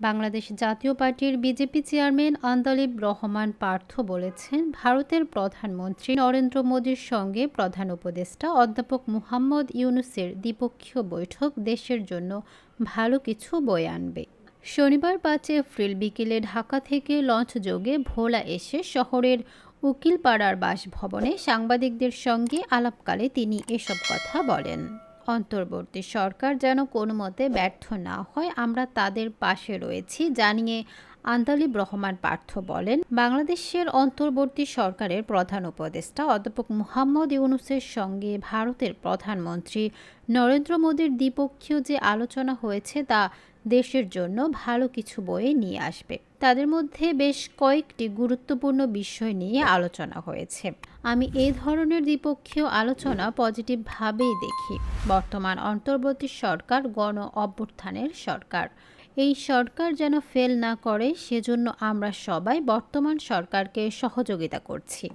বাংলাদেশ জাতীয় পার্টির BJP chairman Andalib Rahman Partha বলেছেন, ভারতের প্রধানমন্ত্রী নরেন্দ্র মোদীর সঙ্গে প্রধান উপদেষ্টা অধ্যাপক মুহাম্মদ ইউনুসের দ্বিপক্ষীয় বৈঠক দেশের জন্য ভালো কিছু বয়ে আনবে। শনিবার পাঁচ এপ্রিল বিকেলে ঢাকা থেকে লঞ্চযোগে ভোলা এসে শহরের উকিলপাড়ার বাসভবনে সাংবাদিকদের সঙ্গে আলাপকালে তিনি এসব কথা বলেন। অন্তর্বর্তী। সরকার যেন কোনো মতে ব্যর্থ না হয় আমরা তাদের পাশে রয়েছি জানিয়ে আন্তালিব রহমান পার্থ বলেন, বাংলাদেশের অন্তর্বর্তী সরকারের প্রধান উপদেষ্টা অধ্যাপক মুহাম্মদ ইউনুসের সঙ্গে ভারতের প্রধানমন্ত্রী নরেন্দ্র মোদীর দ্বিপক্ষীয় যে আলোচনা হয়েছে তা দেশের জন্য ভালো কিছু বয়ে নিয়ে আসবে। তাদের মধ্যে বেশ কয়েকটি গুরুত্বপূর্ণ বিষয় নিয়ে আলোচনা হয়েছে। আমি এই ধরনের দ্বিপক্ষীয় আলোচনা পজিটিভভাবেই দেখি। বর্তমান অন্তর্বর্তী সরকার গণ অভ্যুত্থানের সরকার। এই সরকার যেন ফেল না করে সেজন্য আমরা সবাই বর্তমান সরকারকে সহযোগিতা করছি।